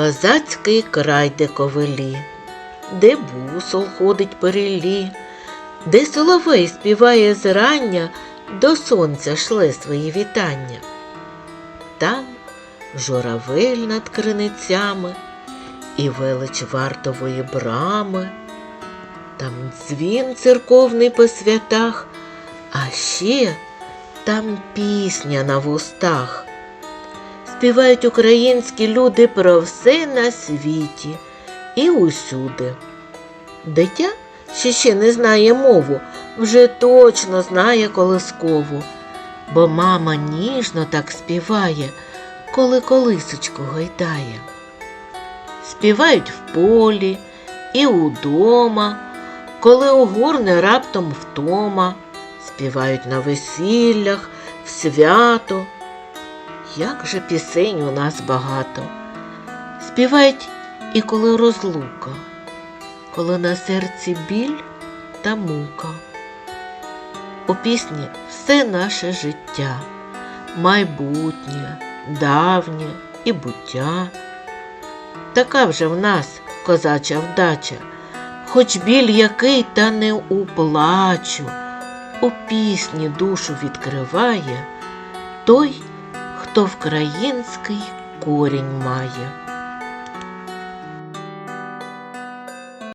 козацький край, де ковелі, де бусол ходить перелі, де соловей співає зрання, до сонця шле свої вітання. Там журавель над криницями і велич вартової брами, там дзвін церковний по святах, а ще там пісня на вустах. Співають українські люди про все на світі і усюди. Дитя, що ще не знає мову, вже точно знає колискову, бо мама ніжно так співає, коли колисочку гойдає. Співають в полі і удома, коли огорне раптом втома, співають на весіллях, в свято. Як же пісень у нас багато. Співають і коли розлука, коли на серці біль та мука. У пісні все наше життя, майбутнє, давнє і буття. Така вже в нас козача вдача, хоч біль який та не у плачу, у пісні душу відкриває той, хто вкраїнський корінь має.